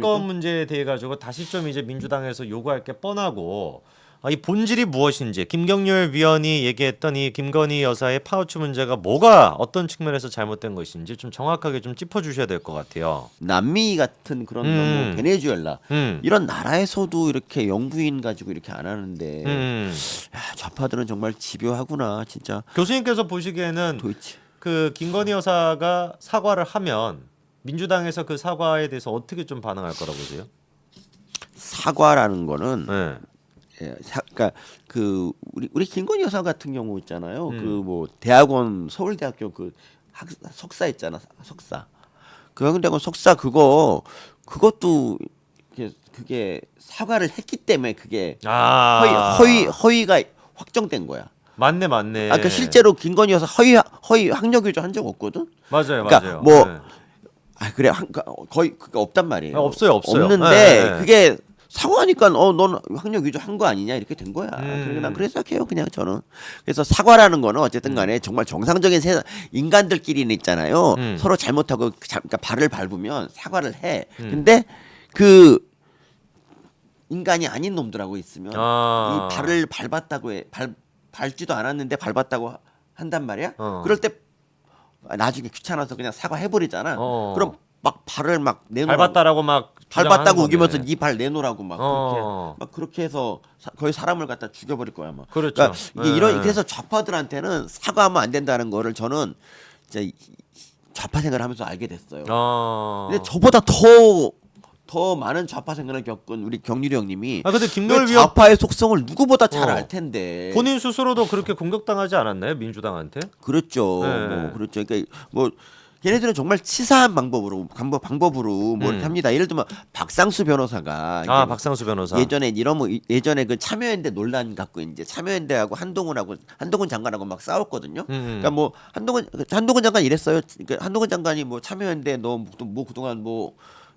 건 문제에 대해 가지고 다시 좀 이제 민주당에서 요구할 게 뻔하고 아, 이 본질이 무엇인지. 김경률 위원이 얘기했던 이 김건희 여사의 파우치 문제가 뭐가 어떤 측면에서 잘못된 것인지 좀 정확하게 좀 짚어주셔야 될 것 같아요. 남미 같은 그런 음. 뭐 베네수엘라. 음, 이런 나라에서도 이렇게 영부인 가지고 이렇게 안 하는데. 음. 야, 좌파들은 정말 집요하구나 진짜. 교수님께서 보시기에는 도대체 그 김건희 여사가 사과를 하면 민주당에서 그 사과에 대해서 어떻게 좀 반응할 거라고 보세요? 사과라는 거는 네. 예, 사, 그러니까 그 우리 우리 김건희 여사 같은 경우 있잖아요. 음. 그뭐 대학원 서울대학교 그 학, 석사 있잖아 석사. 그 한국대학원 석사 그거 그것도 그게, 그게 사과를 했기 때문에 그게 아 허위 허위 허위가 확정된 거야. 맞네 맞네. 아까 실제로 김건희 여사 허위 허위 학력 위조 한 적 없거든. 맞아요 그러니까 맞아요. 뭐 네. 아 그래 한, 거의 그게 없단 말이에요. 아, 없어요, 없어요. 없는데 네, 네. 그게 사과하니까 어넌 학력 위조 한 거 아니냐 이렇게 된 거야. 음. 그래서 난 그래 생각해요 그냥 저는. 그래서 사과라는 거는 어쨌든 간에 정말 정상적인 세상 인간들끼리는 있잖아요. 음. 서로 잘못하고 자, 그러니까 발을 밟으면 사과를 해. 음. 근데 그 인간이 아닌 놈들하고 있으면 아. 이 발을 밟았다고 해. 발 밟지도 않았는데 밟았다고 하- 한단 말이야. 어. 그럴 때 나중에 귀찮아서 그냥 사과해 버리잖아. 어. 그럼 막 발을 막 내놓 밟았다라고 막 밟았다고 주장하는 우기면서 거네. 네 발 내놓으라고 막 어. 그렇게 막 그렇게 해서 사- 거의 사람을 갖다 죽여버릴 거야 막. 그렇죠. 그러니까 이게 네. 이런 그래서 좌파들한테는 사과하면 안 된다는 거를 저는 진짜 이- 좌파 생활을 하면서 알게 됐어요. 어. 근데 저보다 더 더 많은 좌파 생활을 겪은 우리 경률이 형님이 아 근데 그 김걸 위원 좌파의 속성을 누구보다 잘 어. 알 텐데 본인 스스로도 그렇게 공격당하지 않았나요 민주당한테? 그렇죠. 네. 뭐 그렇죠. 그러니까 뭐 걔네들은 정말 치사한 방법으로 방법 방법으로 뭐 이렇게 음. 합니다. 예를 들면 박상수 변호사가 아뭐 박상수 변호사. 예전에 이런 뭐 이- 예전에 그 참여연대 논란 갖고 이제 참여연대하고 한동훈하고 한동훈 장관하고 막 싸웠거든요. 음. 그러니까 뭐 한동훈 한동훈 장관 이랬어요. 그러니까 한동훈 장관이 뭐 참여연대 너뭐 그동안 뭐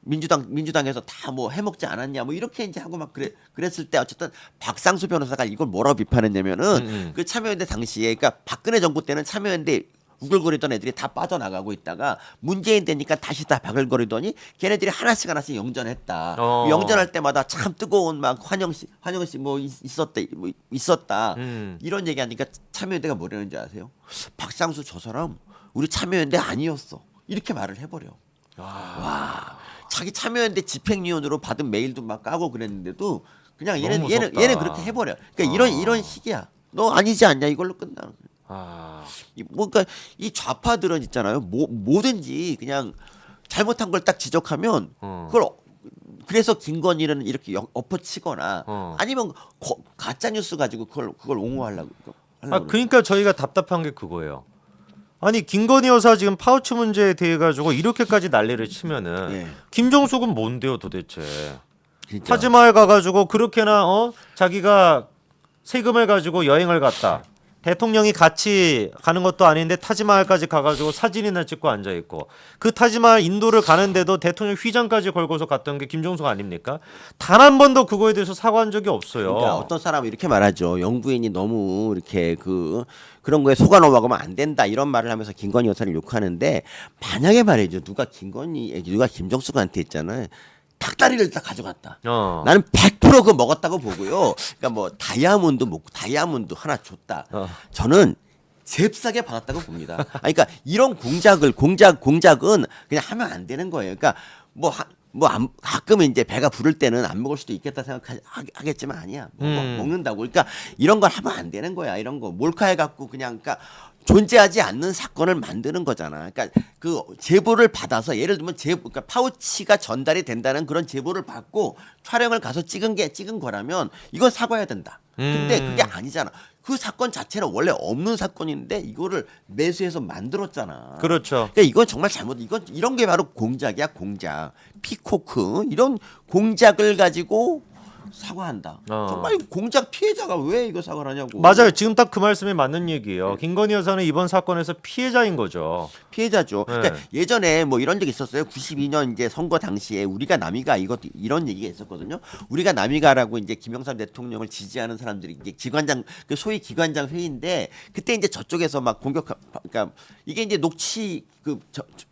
민주당 민주당에서 다 뭐 해먹지 않았냐 뭐 이렇게 이제 하고 막 그래 그랬을 때 어쨌든 박상수 변호사가 이걸 뭐라고 비판했냐면은 음, 음. 그 참여연대 당시에 그러니까 박근혜 정부 때는 참여연대 우글거리던 애들이 다 빠져나가고 있다가 문재인 되니까 다시 다 바글거리더니 걔네들이 하나씩 하나씩 영전했다. 어. 영전할 때마다 참 뜨거운 막 환영 씨 환영 씨뭐 있었대 뭐 있었다. 음. 이런 얘기하니까 참여연대가 뭐라는지 아세요? 박상수 저 사람 우리 참여연대 아니었어. 이렇게 말을 해버려. 와, 자기 참여연대 집행위원으로 받은 메일도 막 까고 그랬는데도 그냥 얘는 너무 얘는 무섭다. 얘는 그렇게 해버려. 그러니까 이런 아. 이런 식이야. 너 아니지 않냐 이걸로 끝나. 아. 이 뭔가 이 좌파들은 있잖아요. 뭐 뭐든지 그냥 잘못한 걸 딱 지적하면 어. 그걸 어- 그래서 김건희는 이렇게 역- 엎어치거나 어. 아니면 거- 가짜 뉴스 가지고 그걸 그걸 옹호하려고 아 하려고 그러니까 저희가 답답한 게 그거예요. 아니 김건희 여사 지금 파우치 문제에 대해 가지고 이렇게까지 난리를 치면은 예. 김정숙은 뭔데요 도대체? 진짜. 타지마을 가가지고 그렇게나 어 자기가 세금을 가지고 여행을 갔다. 대통령이 같이 가는 것도 아닌데 타지마을까지 가가지고 사진이나 찍고 앉아 있고 그 타지마을 인도를 가는데도 대통령 휘장까지 걸고서 갔던 게 김종숙 아닙니까? 단 한 번도 그거에 대해서 사과한 적이 없어요. 그러니까 어떤 사람은 이렇게 말하죠. 영부인이 너무 이렇게 그 그런 거에 속아 넘어가면 안 된다 이런 말을 하면서 김건희 여사를 욕하는데 만약에 말이죠. 누가 김건희 누가 김정숙한테 있잖아요. 닭다리를 딱 가져갔다. 어. 나는 100% 그거 먹었다고 보고요. 그러니까 뭐 다이아몬드 먹고 다이아몬드 하나 줬다. 어. 저는 잽싸게 받았다고 봅니다. 아, 그러니까 이런 공작을 공작 공작은 그냥 하면 안 되는 거예요. 그러니까 뭐 하, 뭐 안, 가끔 이제 배가 부를 때는 안 먹을 수도 있겠다 생각하겠지만 아니야. 먹어, 음. 먹는다고. 그러니까 이런 걸 하면 안 되는 거야. 이런 거 몰카해 갖고 그냥 그러니까 존재하지 않는 사건을 만드는 거잖아. 그러니까 그 제보를 받아서 예를 들면 제보 그러니까 파우치가 전달이 된다는 그런 제보를 받고 촬영을 가서 찍은 게 찍은 거라면 이건 사과해야 된다. 근데 음. 그게 아니잖아. 그 사건 자체는 원래 없는 사건인데 이거를 매수해서 만들었잖아. 그렇죠. 그러니까 이건 정말 잘못. 이건 이런 게 바로 공작이야, 공작. 피코크 이런 공작을 가지고 사과한다. 어. 정말 공작 피해자가 왜 이거 사과를 하냐고. 맞아요. 지금 딱 그 말씀이 맞는 얘기예요. 김건희 여사는 이번 사건에서 피해자인 거죠. 피해자죠. 네. 그러니까 예전에 뭐 이런 적 있었어요. 92년 이제 선거 당시에 우리가 남이가 이것 이런 얘기가 있었거든요. 우리가 남이가라고 이제 김영삼 대통령을 지지하는 사람들이 이제 기관장 그 소위 기관장 회의인데 그때 이제 저쪽에서 막 공격 그러니까 이게 이제 녹취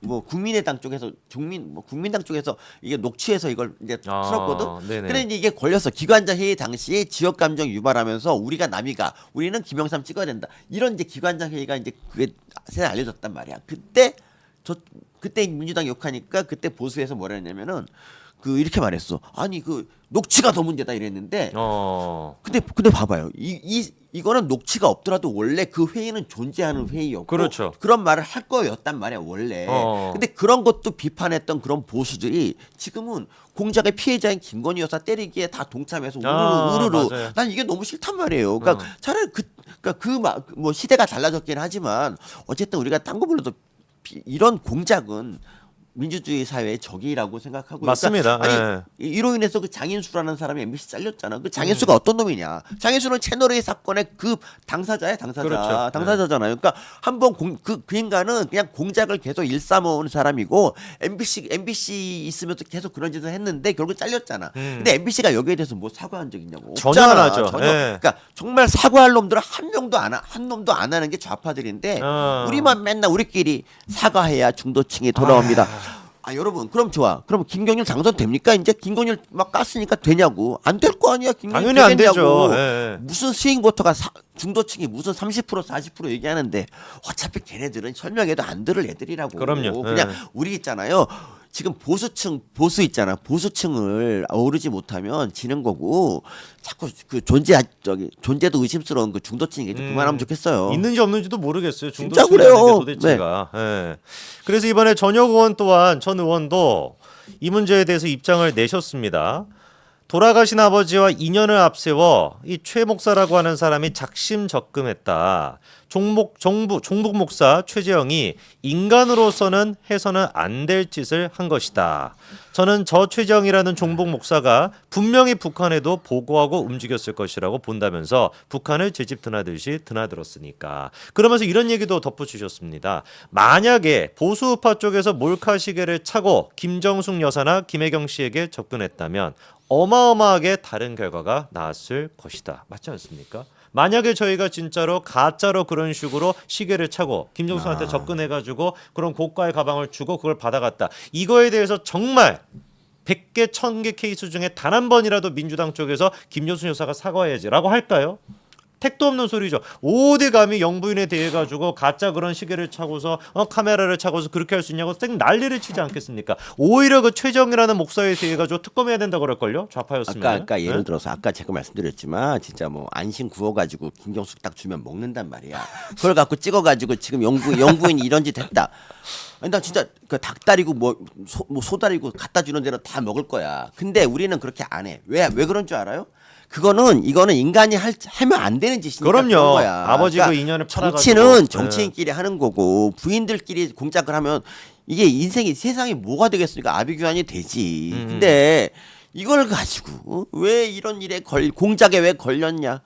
그뭐 국민의당 쪽에서 국민 뭐 국민당 쪽에서 이게 녹취해서 이걸 이제 아, 풀었거든. 네네. 그래 이제 이게 걸렸어. 기관장 회의 당시에 지역 감정 유발하면서 우리가 남이가 우리는 김영삼 찍어야 된다. 이런 이제 기관장 회의가 이제 그게 세상 알려졌단 말이야. 그때 저 그때 민주당 욕하니까 그때 보수에서 뭐라 했냐면은 그 이렇게 말했어. 아니 그 녹취가 더 문제다 이랬는데 어. 근데 근데 봐봐요. 이, 이 이거는 녹취가 없더라도 원래 그 회의는 존재하는 회의였고 그렇죠. 그런 말을 할 거였단 말이야 원래. 어. 근데 그런 것도 비판했던 그런 보수들이 지금은 공작의 피해자인 김건희 여사 때리기에 다 동참해서 우르르 아, 우르르. 맞아요. 난 이게 너무 싫단 말이에요. 그러니까 어. 차라리 그 그러니까 그 뭐 시대가 달라졌긴 하지만 어쨌든 우리가 딴거 불러도 비- 이런 공작은 민주주의 사회의 적이라고 생각하고 맞습니다. 그러니까 예. 아니 이- 이로 인해서 그 장인수라는 사람이 MBC 잘렸잖아. 그 장인수가 어떤 놈이냐? 장인수는 채널A 사건의 그 당사자야, 당사자. 그렇죠. 당사자잖아요. 그러니까 한번 그, 그 인간은 그냥 공작을 계속 일삼아온 사람이고 MBC MBC 있으면서 계속 그런 짓을 했는데 결국 잘렸잖아. 음. 근데 MBC가 여기에 대해서 뭐 사과한 적 있냐고. 전혀 안 없잖아. 하죠. 전혀. 예. 그러니까 정말 사과할 놈들은 한 명도 안한 놈도 안 하는 게 좌파들인데 어. 우리만 맨날 우리끼리 사과해야 중도층이 돌아옵니다. 아 여러분 그럼 좋아. 그럼 김경률 당선 됩니까? 이제 김경률 막 깠으니까 되냐고. 안 될 거 아니야. 김경률 당연히 안 되겠냐고. 되죠. 예. 무슨 스윙보터가 사- 중도층이 무슨 30% 40% 얘기하는데 어차피 걔네들은 설명해도 안 들을 애들이라고. 그럼요. 그냥 예. 우리 있잖아요. 지금 보수층 보수 있잖아. 보수층을 어우르지 못하면 지는 거고 자꾸 그 존재 저기 존재도 의심스러운 그 중도층이 좀 음. 그만하면 좋겠어요. 있는지 없는지도 모르겠어요. 진짜 그래요. 게 도대체가. 예. 그래서 이번에 전혁 의원 또한 전 의원도 이 문제에 대해서 입장을 내셨습니다. 돌아가신 아버지와 인연을 앞세워 이 최 목사라고 하는 사람이 작심적금했다. 종목 정부 종북 목사 최재형이 인간으로서는 해서는 안 될 짓을 한 것이다. 저는 저 최재형이라는 종북 목사가 분명히 북한에도 보고하고 움직였을 것이라고 본다면서 북한을 제 집 드나들듯이 드나들었으니까. 그러면서 이런 얘기도 덧붙이셨습니다. 만약에 보수우파 쪽에서 몰카 시계를 차고 김정숙 여사나 김혜경 씨에게 접근했다면 어마어마하게 다른 결과가 나왔을 것이다. 맞지 않습니까? 만약에 저희가 진짜로 가짜로 그런 식으로 시계를 차고 김정수한테 접근해가지고 그런 고가의 가방을 주고 그걸 받아갔다. 이거에 대해서 정말 100개, 1000개 케이스 중에 단 한 번이라도 민주당 쪽에서 김정수 여사가 사과해야지라고 할까요? 택도 없는 소리죠. 어디 감히 영부인에 대해 가지고 가짜 그런 시계를 차고서 어, 카메라를 차고서 그렇게 할 수 있냐고 쌩 난리를 치지 않겠습니까? 오히려 그 최정이라는 목사에 대해 가지고 특검해야 된다 그럴 걸요? 좌파였으면. 아까 아까 예를 네? 들어서 아까 제가 말씀드렸지만 진짜 뭐 안심 구워 가지고 김경숙 딱 주면 먹는단 말이야. 그걸 갖고 찍어 가지고 지금 영부 영부인이 이런 짓 했다. 아니 나 진짜 그 닭다리고 뭐, 소, 뭐 소다리고 갖다 주는 데는 다 먹을 거야. 근데 우리는 그렇게 안 해. 왜 왜 그런 줄 알아요? 그거는 이거는 인간이 할, 하면 안 되는 짓이니까 그럼요. 거야. 그러니까 아버지 그 인연을 팔아가지고. 정치는 네. 정치인끼리 하는 거고 부인들끼리 공작을 하면 이게 인생이 세상이 뭐가 되겠습니까? 아비규환이 되지. 음. 근데 이걸 가지고 왜 이런 일에 걸 공작에 왜 걸렸냐?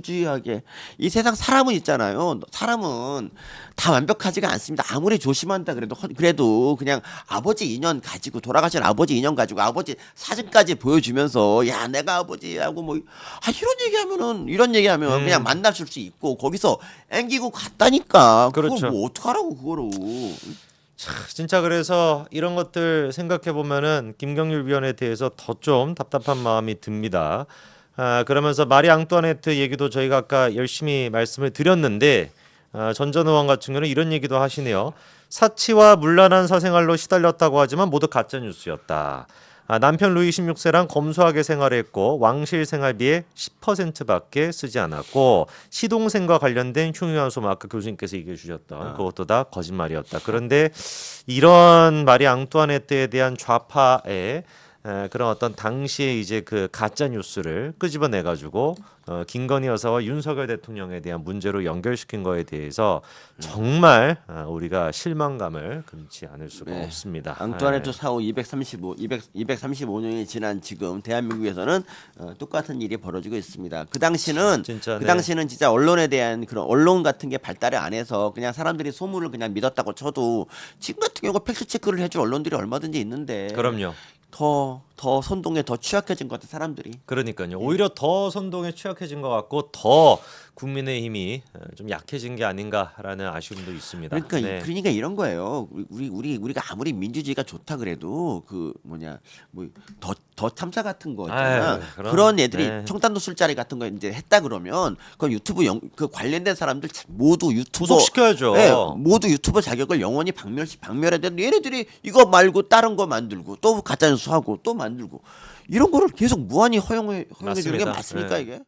부주의하게 이 세상 사람은 있잖아요. 사람은 다 완벽하지가 않습니다. 아무리 조심한다 그래도 허- 그래도 그냥 아버지 인연 가지고 돌아가신 아버지 인연 가지고 아버지 사진까지 보여주면서 야 내가 아버지하고 뭐 아 이런 얘기하면은 이런 얘기하면 음. 그냥 만났을 수 있고 거기서 앵기고 갔다니까. 그거 그렇죠. 뭐 어떡하라고 그거로. 진짜 그래서 이런 것들 생각해 보면은 김경률 위원에 대해서 더 좀 답답한 마음이 듭니다. 아, 그러면서 마리 앙뚜아네트 얘기도 저희가 아까 열심히 말씀을 드렸는데 아, 전전 의원 같은 경우는 이런 얘기도 하시네요. 사치와 문란한 사생활로 시달렸다고 하지만 모두 가짜 뉴스였다. 아, 남편 루이 16세랑 검소하게 생활했고 왕실 생활비의 10%밖에 쓰지 않았고 시동생과 관련된 흉흉한 소문 아까 교수님께서 얘기해 주셨던 그것도 다 거짓말이었다. 그런데 이런 마리 앙뚜아네트에 대한 좌파의 에, 그런 어떤 당시에 이제 그 가짜 뉴스를 끄집어내 가지고 어, 김건희 여사와 윤석열 대통령에 대한 문제로 연결시킨 거에 대해서 정말 어, 우리가 실망감을 금치 않을 수가 네. 없습니다. 앙뚜아네트 에, 사후 235 200 235년이 지난 지금 대한민국에서는 어, 똑같은 일이 벌어지고 있습니다. 그 당시는 진짜, 그 네. 당시는 진짜 언론에 대한 그런 언론 같은 게 발달을 안 해서 그냥 사람들이 소문을 그냥 믿었다고 쳐도 지금 같은 경우 팩트 체크를 해줄 언론들이 얼마든지 있는데 그럼요. 더 더 선동에 더 취약해진 것 같아 사람들이. 그러니까요. 오히려 더 선동에 취약해진 것 같고 더 국민의 힘이 어, 좀 약해진 게 아닌가라는 아쉬움도 있습니다. 그러니까 이- 네. 그러니까 이런 거예요. 우리 우리 우리 우리가 아무리 민주주의가 좋다 그래도 그 뭐냐 뭐더 더 참사 같은 거 있잖아. 그럼, 그런 애들이 네. 청단도 술자리 같은 거 이제 했다 그러면 그 유튜브 영, 그 관련된 사람들 모두 유튜버 구속시켜야죠. 예, 모두 유튜버 자격을 영원히 박멸 박멸해야 되는데 얘네들이 이거 말고 다른 거 만들고 또 가짜 뉴스 하고 또 만 들고 이런 거를 계속 무한히 허용해 허용해 주는 게. 맞습니까 네. 이게?